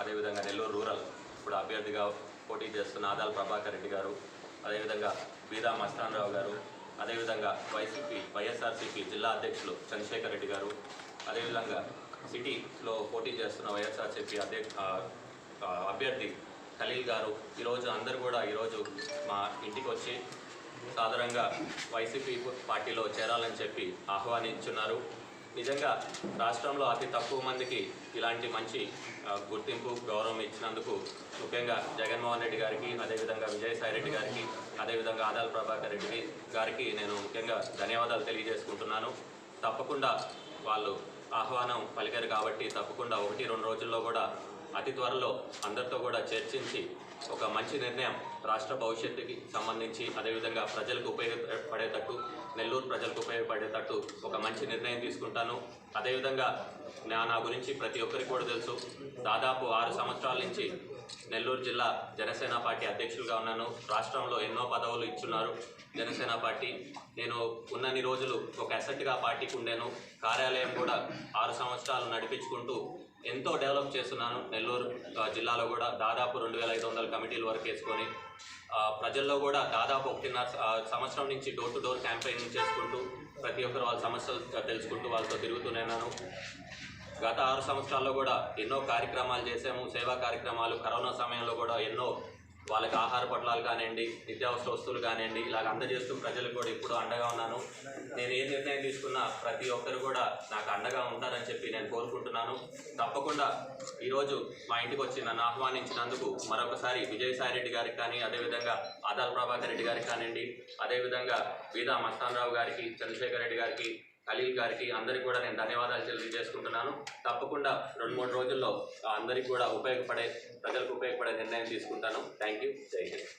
అదేవిధంగా నెల్లూరు రూరల్ ఇప్పుడు అభ్యర్థిగా పోటీ చేస్తున్న ఆదాల ప్రభాకర్ రెడ్డి గారు అదేవిధంగా బీదా మస్తాన్ రావు గారు అదేవిధంగా వైసీపీ వైఎస్ఆర్సీపీ జిల్లా అధ్యక్షులు చంద్రశేఖర్ రెడ్డి గారు అదేవిధంగా సిటీలో పోటీ చేస్తున్న వైఎస్ఆర్సీపీ అధ్యక్ష అభ్యర్థి ఖలీల్ గారు. ఈరోజు అందరూ కూడా ఈరోజు మా ఇంటికి వచ్చి సాధారణంగా వైసీపీ పార్టీలో చేరాలని చెప్పి ఆహ్వానించున్నారు. నిజంగా రాష్ట్రంలో అతి తక్కువ మందికి ఇలాంటి మంచి గుర్తింపు గౌరవం ఇచ్చినందుకు ముఖ్యంగా జగన్మోహన్ రెడ్డి గారికి అదేవిధంగా విజయసాయి రెడ్డి గారికి అదేవిధంగా ఆదాల ప్రభాకర్ రెడ్డి గారికి నేను ముఖ్యంగా ధన్యవాదాలు తెలియజేసుకుంటున్నాను. తప్పకుండా వాళ్ళు ఆహ్వానం పలికారు కాబట్టి తప్పకుండా ఒకటి రెండు రోజుల్లో కూడా అతి త్వరలో అందరితో కూడా చర్చించి ఒక మంచి నిర్ణయం రాష్ట్ర భవిష్యత్తుకి సంబంధించి అదేవిధంగా ప్రజలకు ఉపయోగపడేటట్టు నెల్లూరు ప్రజలకు ఉపయోగపడేటట్టు ఒక మంచి నిర్ణయం తీసుకుంటాను. అదేవిధంగా నా నా గురించి ప్రతి ఒక్కరికి కూడా తెలుసు. దాదాపు ఆరు సంవత్సరాల నుంచి నెల్లూరు జిల్లా జనసేన పార్టీ అధ్యక్షులుగా ఉన్నాను. రాష్ట్రంలో ఎన్నో పదవులు ఇచ్చున్నారు జనసేన పార్టీ. నేను ఉన్నన్ని రోజులు ఒక అసెట్గా పార్టీకి ఉండేను. కార్యాలయం కూడా ఆరు సంవత్సరాలు నడిపించుకుంటూ ఎంతో డెవలప్ చేస్తున్నాను. నెల్లూరు జిల్లాలో కూడా దాదాపు రెండు వేల ఐదు వందల కమిటీల వరకు వేసుకొని ప్రజల్లో కూడా దాదాపు ఒకటిన్నర ఆ, సంవత్సరం నుంచి డోర్ టు డోర్ క్యాంపెయినింగ్ చేసుకుంటూ ప్రతి ఒక్కరు వాళ్ళ సమస్యలు తెలుసుకుంటూ వాళ్ళతో తిరుగుతూనేనాను. గత ఆరు సంవత్సరాల్లో కూడా ఎన్నో కార్యక్రమాలు చేసాము సేవా కార్యక్రమాలు కరోనా సమయంలో కూడా ఎన్నో వాళ్ళకి ఆహార పట్లాలు కానివ్వండి నిత్యావసర వస్తువులు కానివ్వండి ఇలాగ అందజేస్తూ ప్రజలకు కూడా ఇప్పుడు అండగా ఉన్నాను. నేను ఏ నిర్ణయం తీసుకున్నా ప్రతి ఒక్కరు కూడా నాకు అండగా ఉంటారని చెప్పి నేను కోరుకుంటున్నాను. తప్పకుండా ఈరోజు మా ఇంటికి వచ్చి నన్ను ఆహ్వానించినందుకు మరొకసారి విజయసాయి రెడ్డి గారికి కానీ అదేవిధంగా ఆదాల ప్రభాకర్ రెడ్డి గారికి కానివ్వండి అదేవిధంగా వీదా మస్తాన్ రావు గారికి చంద్రశేఖర్ రెడ్డి గారికి ఖలీల్ గారికి అందరికీ కూడా నేను ధన్యవాదాలు తెలియజేసుకుంటున్నాను. తప్పకుండా రెండు మూడు రోజుల్లో అందరికీ కూడా ఉపయోగపడే ప్రజలకు ఉపయోగపడే నిర్ణయం తీసుకుంటాను. థ్యాంక్ యూ జై హింద్.